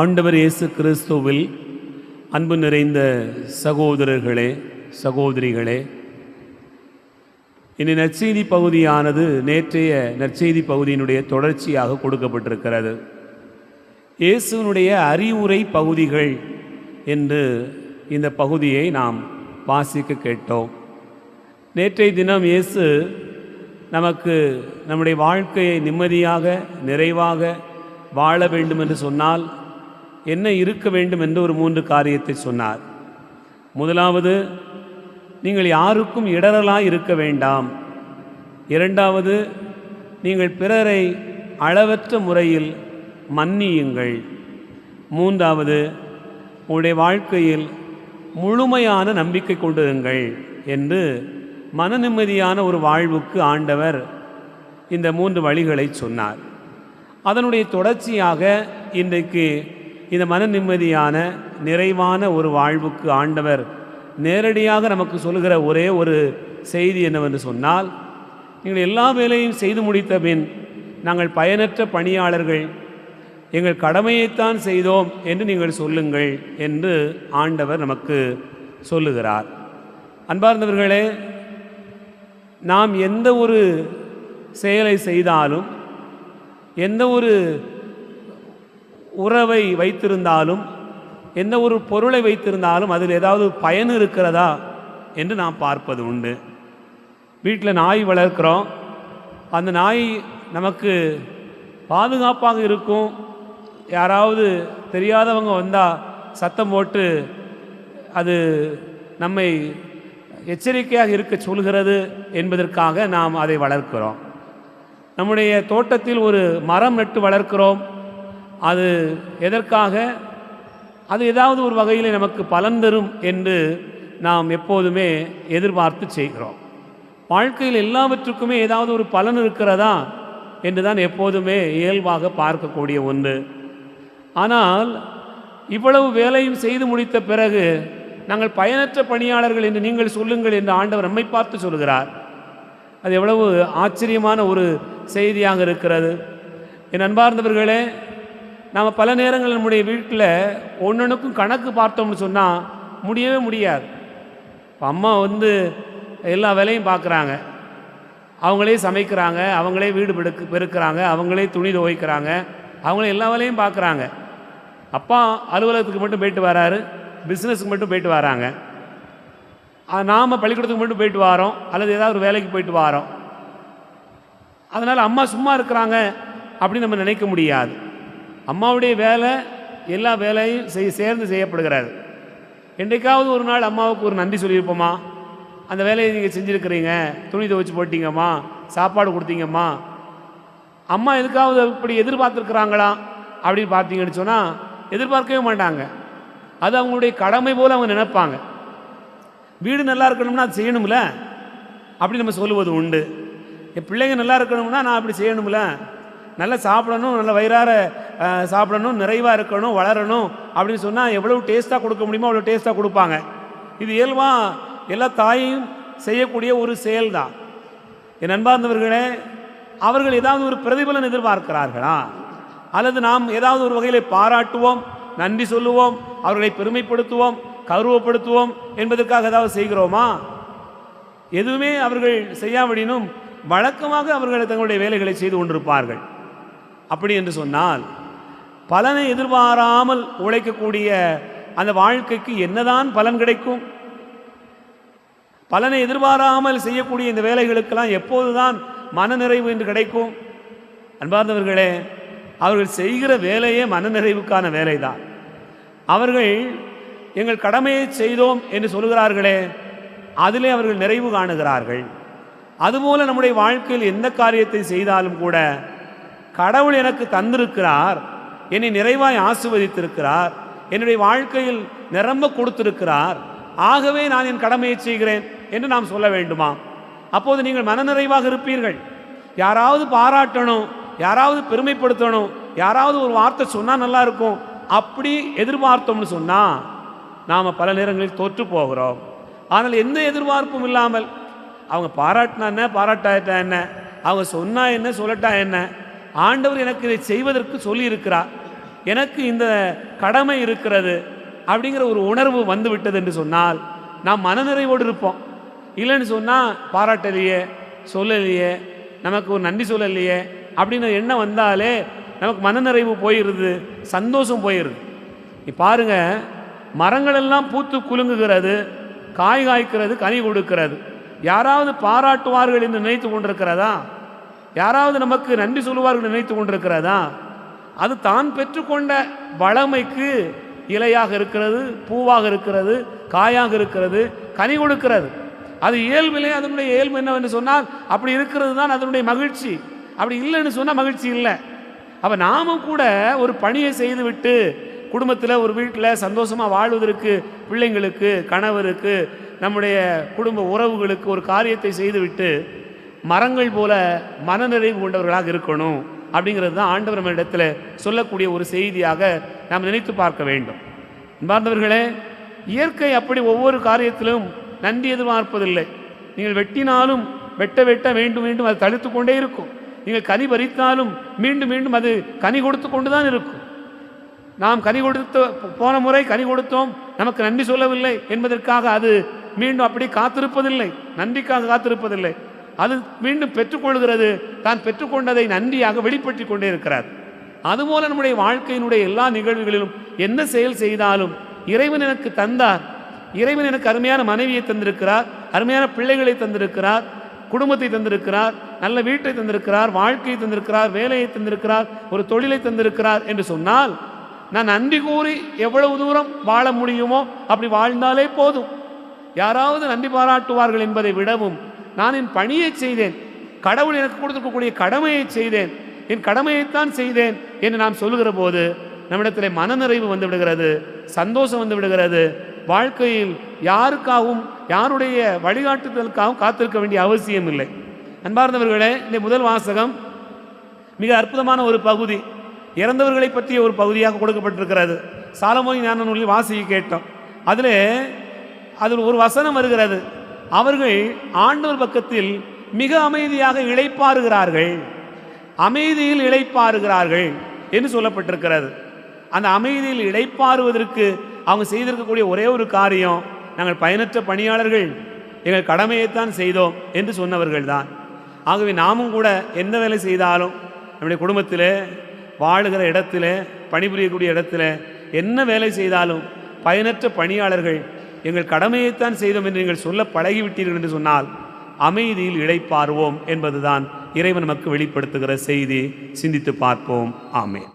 ஆண்டவர் இயேசு கிறிஸ்துவில் அன்பு நிறைந்த சகோதரர்களே சகோதரிகளே இனி நற்செய்தி பகுதியானது நேற்றைய நற்செய்தி பகுதியினுடைய தொடர்ச்சியாக கொடுக்கப்பட்டிருக்கிறது. இயேசுனுடைய அறிவுரை பகுதிகள் என்று இந்த பகுதியை நாம் வாசிக்க கேட்டோம். நேற்றைய தினம் இயேசு நமக்கு நம்முடைய வாழ்க்கையை நிம்மதியாக நிறைவாக வாழ வேண்டும் என்று சொன்னால் என்ன இருக்க வேண்டும் என்று ஒரு மூன்று காரியத்தை சொன்னார். முதலாவது நீங்கள் யாருக்கும் இடரலாக இருக்க வேண்டாம். இரண்டாவது நீங்கள் பிறரை அளவற்ற முறையில் மன்னியுங்கள். மூன்றாவது உங்களுடைய வாழ்க்கையில் முழுமையான நம்பிக்கை கொண்டிருங்கள் என்று மன நிம்மதியான ஒரு வாழ்வுக்கு ஆண்டவர் இந்த மூன்று வழிகளை சொன்னார். அதனுடைய தொடர்ச்சியாக இன்றைக்கு இந்த மன நிம்மதியான நிறைவான ஒரு வாழ்வுக்கு ஆண்டவர் நேரடியாக நமக்கு சொல்கிற ஒரே ஒரு செய்தி என்னவென்று சொன்னால் நீங்கள் எல்லா வேலையும் செய்து முடித்த பின் நாங்கள் பயனற்ற பணியாளர்கள் எங்கள் கடமையைத்தான் செய்தோம் என்று நீங்கள் சொல்லுங்கள் என்று ஆண்டவர் நமக்கு சொல்லுகிறார். அன்பார்ந்தவர்களே நாம் எந்த ஒரு செயலை செய்தாலும் எந்த ஒரு உறவை வைத்திருந்தாலும் எந்த ஒரு பொருளை வைத்திருந்தாலும் அதில் ஏதாவது பயன் இருக்கிறதா என்று நாம் பார்ப்பது உண்டு. வீட்டில் நாய் வளர்க்குறோம். அந்த நாய் நமக்கு பாதுகாப்பாக இருக்கும். யாராவது தெரியாதவங்க வந்தால் சத்தம் போட்டு அது நம்மை எச்சரிக்கையாக இருக்க சொல்கிறது என்பதற்காக நாம் அதை வளர்க்கிறோம். நம்முடைய தோட்டத்தில் ஒரு மரம் நட்டு வளர்க்கிறோம். அது எதற்காக? அது ஏதாவது ஒரு வகையில் நமக்கு பலன் தரும் என்று நாம் எப்போதுமே எதிர்பார்த்து செய்கிறோம். வாழ்க்கையில் எல்லாவற்றுக்குமே ஏதாவது ஒரு பலன் இருக்கிறதா? என்று தான் எப்போதுமே இயல்பாக பார்க்கக்கூடிய ஒன்று. ஆனால் இவ்வளவு வேலையும் செய்து முடித்த பிறகு நாங்கள் பயனற்ற பணியாளர்கள் என்று நீங்கள் சொல்லுங்கள் என்று ஆண்டவர் நம்மை பார்த்து சொல்கிறார். அது எவ்வளவு ஆச்சரியமான ஒரு செய்தியாக இருக்கிறது. என் அன்பார்ந்தவர்களே நாம் பல நேரங்கள் நம்முடைய வீட்டில் ஒன்றொன்றுக்கும் கணக்கு பார்த்தோம்னு சொன்னால் முடியவே முடியாது. அம்மா வந்து எல்லா வேலையும் பார்க்குறாங்க அவங்களே சமைக்கிறாங்க அவங்களே வீடு பெருக்கு பெருக்கிறாங்க அவங்களே துணி துவைக்கிறாங்க அவங்களே எல்லா வேலையும் பார்க்குறாங்க அப்பா அலுவலகத்துக்கு மட்டும் போயிட்டு வராரு பிஸ்னஸுக்கு மட்டும் போயிட்டு வராங்க. நாம் பள்ளிக்கூடத்துக்கு மட்டும் போயிட்டு வரோம் அல்லது ஏதாவது ஒரு வேலைக்கு போயிட்டு வரோம். அதனால் அம்மா சும்மா இருக்கிறாங்க அப்படின்னு நம்ம நினைக்க முடியாது. அம்மாவுடைய வேலை எல்லா வேலையும் செய் சேர்ந்து செய்யப்படுகிறார். என்றைக்காவது ஒரு நாள் அம்மாவுக்கு ஒரு நன்றி சொல்லியிருப்போமா? அந்த வேலையை நீங்கள் செஞ்சுருக்கிறீங்க துணி துவைச்சு போட்டீங்கம்மா சாப்பாடு கொடுத்தீங்கம்மா அம்மா எதுக்காவது இப்படி எதிர்பார்த்துருக்குறாங்களா? அப்படின்னு பார்த்தீங்கன்னு சொன்னால் எதிர்பார்க்கவே மாட்டாங்க. அது அவங்களுடைய கடமை போல் அவங்க நினைப்பாங்க. வீடு நல்லா இருக்கணும்னா அது செய்யணும்ல? அப்படி நம்ம சொல்லுவது உண்டு. என் பிள்ளைங்க நல்லா இருக்கணும்னா நான் அப்படி செய்யணும்ல? நல்லா சாப்பிடணும் நல்ல வயிறார சாப்பிடணும் நிறைவாக இருக்கணும் வளரணும் அப்படின்னு சொன்னால் எவ்வளோ டேஸ்ட்டாக கொடுக்க முடியுமோ அவ்வளோ டேஸ்ட்டாக கொடுப்பாங்க. இது இயல்பாக எல்லா தாயும் செய்யக்கூடிய ஒரு செயல்தான். என் நண்பார்ந்தவர்களே அவர்கள் ஏதாவது ஒரு பிரதிபலன் எதிர்பார்க்கிறார்களா? அல்லது நாம் ஏதாவது ஒரு வகையில் பாராட்டுவோம் நன்றி சொல்லுவோம் அவர்களை பெருமைப்படுத்துவோம் கௌரவப்படுத்துவோம் என்பதற்காக ஏதாவது செய்கிறோமா? எதுவுமே அவர்கள் செய்யாமடினும் வழக்கமாக அவர்கள் தங்களுடைய வேலைகளை செய்து கொண்டிருப்பார்கள். அப்படி என்று சொன்னால் பலனை எதிர்பாராமல் உழைக்கக்கூடிய அந்த வாழ்க்கைக்கு என்னதான் பலன் கிடைக்கும்? பலனை எதிர்பாராமல் செய்யக்கூடிய இந்த வேலைகளுக்கெல்லாம் எப்போதுதான் மனநிறைவு என்று கிடைக்கும்? அன்பார்ந்தவர்களே அவர்கள் செய்கிற வேலையே மனநிறைவுக்கான வேலைதான். அவர்கள் எங்கள் கடமையை செய்தோம் என்று சொல்கிறார்களே அதிலே அவர்கள் நிறைவு காணுகிறார்கள். அதுபோல நம்முடைய வாழ்க்கையில் எந்த காரியத்தை செய்தாலும் கூட கடவுள் எனக்கு தந்திருக்கிறார். என்னை நிறைவாய் ஆசிர்வதித்திருக்கிறார். என்னுடைய வாழ்க்கையில் நிரம்ப கொடுத்திருக்கிறார். ஆகவே நான் என் கடமையை செய்கிறேன் என்று நாம் சொல்ல வேண்டுமா? அப்போது நீங்கள் மனநிறைவாக இருப்பீர்கள். யாராவது பாராட்டணும் யாராவது பெருமைப்படுத்தணும் யாராவது ஒரு வார்த்தை சொன்னால் நல்லா இருக்கும். அப்படி எதிர்பார்த்தோம்னு சொன்னால் நாம் பல நேரங்களில் தோற்று போகிறோம். ஆனால் எந்த எதிர்பார்ப்பும் இல்லாமல் அவங்க பாராட்டினா என்ன பாராட்டாயிட்டா என்ன அவங்க சொன்னா என்ன சொல்லட்டா என்ன? ஆண்டவர் எனக்கு இதை செய்வதற்கு சொல்லியிருக்கிறார். எனக்கு இந்த கடமை இருக்கிறது அப்படிங்கிற ஒரு உணர்வு வந்து விட்டது என்று சொன்னால் நாம் மனநிறைவோடு இருப்போம். இல்லைன்னு சொன்னால் பாராட்டலையே சொல்லலையே நமக்கு ஒரு நன்றி சொல்லலையே அப்படின்னு எண்ணம் வந்தாலே நமக்கு மனநிறைவு போயிடுது சந்தோஷம் போயிடுது. நீ பாருங்க மரங்களெல்லாம் பூத்து குலுங்குகிறது காய் காய்க்கிறது கனி கொடுக்கிறது. யாராவது பாராட்டுவார்கள் என்று நினைத்து கொண்டிருக்கிறதா? யாராவது நமக்கு நன்றி சொல்லுவார்கள் நினைத்து கொண்டிருக்கிறதா? அது தான் பெற்றுக்கொண்ட வளமைக்கு இலையாக இருக்கிறது பூவாக இருக்கிறது காயாக இருக்கிறது கனி கொடுக்கிறது. அது இயல்பிலே அதனுடைய இயல்பு என்னவென்று சொன்னால் அப்படி இருக்கிறது தான் அதனுடைய மகிழ்ச்சி. அப்படி இல்லைன்னு சொன்னால் மகிழ்ச்சி இல்லை. அப்போ நாமும் கூட ஒரு பணியை செய்துவிட்டு குடும்பத்தில் ஒரு வீட்டில் சந்தோஷமாக வாழ்வதற்கு பிள்ளைங்களுக்கு கணவருக்கு நம்முடைய குடும்ப உறவுகளுக்கு ஒரு காரியத்தை செய்துவிட்டு மரங்கள் போல மனநிறைவு கொண்டவர்களாக இருக்கணும். அப்படிங்கிறது தான் ஆண்டவர் நம்மிடத்தில் சொல்லக்கூடிய ஒரு செய்தியாக நாம் நினைத்து பார்க்க வேண்டும். அன்பார்ந்தவர்களே இயற்கை அப்படி ஒவ்வொரு காரியத்திலும் நன்றி எதிர்பார்ப்பதில்லை. நீங்கள் வெட்டினாலும் வெட்ட வெட்ட வேண்டும் வேண்டும் அது தடுத்து கொண்டே இருக்கும். நீங்கள் கனி பறித்தாலும் மீண்டும் மீண்டும் அது கனி கொடுத்து கொண்டு தான் இருக்கும். நாம் கனி கொடுத்த போன முறை கனி கொடுத்தோம் நமக்கு நன்றி சொல்லவில்லை என்பதற்காக அது மீண்டும் அப்படி காத்திருப்பதில்லை. நன்றிக்காக காத்திருப்பதில்லை. அது மீண்டும் பெற்றுக்கொள்கிறது. தான் பெற்றுக்கொண்டதை நன்றியாக வெளிப்படுத்தி கொண்டே இருக்கிறார். அதுபோல நம்முடைய வாழ்க்கையினுடைய எல்லா நிகழ்வுகளிலும் என்ன செயல் செய்தாலும் இறைவன் எனக்கு தந்தார். இறைவன் எனக்கு அருமையான மனைவியை தந்திருக்கிறார் அருமையான பிள்ளைகளை தந்திருக்கிறார் குடும்பத்தை தந்திருக்கிறார் நல்ல வீட்டை தந்திருக்கிறார் வாழ்க்கையை தந்திருக்கிறார் வேலையை தந்திருக்கிறார் ஒரு தொழிலை தந்திருக்கிறார் என்று சொன்னால் நான் நன்றி கூறி எவ்வளவு தூரம் வாழ முடியுமோ அப்படி வாழ்ந்தாலே போதும். யாராவது நன்றி பாராட்டுவார்கள் என்பதை விடவும் நான் என் பணியை செய்தேன். கடவுள் எனக்கு கொடுத்துருக்கக்கூடிய கடமையை செய்தேன். என் கடமையைத்தான் செய்தேன் என்று நாம் சொல்லுகிற போது நம்மிடத்தில் மனநிறைவு வந்து விடுகிறது சந்தோஷம் வந்து விடுகிறது வாழ்க்கையில் யாருக்காகவும் யாருடைய வழிகாட்டுதலுக்காகவும் காத்திருக்க வேண்டிய அவசியம் இல்லை. அன்பார்ந்தவர்களே இந்த முதல் வாசகம் மிக அற்புதமான ஒரு பகுதி. இறந்தவர்களை பற்றிய ஒரு பகுதியாக கொடுக்கப்பட்டிருக்கிறது. சாலமோனி ஞான நூலில் வாசிக்க கேட்டோம். அதில் அதில் ஒரு வசனம் வருகிறது. அவர்கள் ஆண்டவர் பக்கத்தில் மிக அமைதியாக இழைப்பாருகிறார்கள் அமைதியில் இழைப்பாருகிறார்கள் என்று சொல்லப்பட்டிருக்கிறது. அந்த அமைதியில் இழைப்பாறுவதற்கு அவங்க செய்திருக்கக்கூடிய ஒரே ஒரு காரியம் நாங்கள் பயனற்ற பணியாளர்கள் எங்கள் கடமையைத்தான் செய்தோம் என்று சொன்னவர்கள் தான். ஆகவே நாமும் கூட எந்த வேலை செய்தாலும் நம்முடைய குடும்பத்தில் வாழுகிற இடத்துல பணிபுரியக்கூடிய இடத்துல என்ன வேலை செய்தாலும் பயனற்ற பணியாளர்கள் எங்கள் கடமையைத்தான் செய்தோம் என்று நீங்கள் சொல்ல பழகிவிட்டீர்கள் என்று சொன்னால் அமைதியில் இளைப்பாறுவோம் என்பதுதான் இறைவன் நமக்கு வெளிப்படுத்துகிற செய்தி. சிந்தித்து பார்ப்போம். ஆமே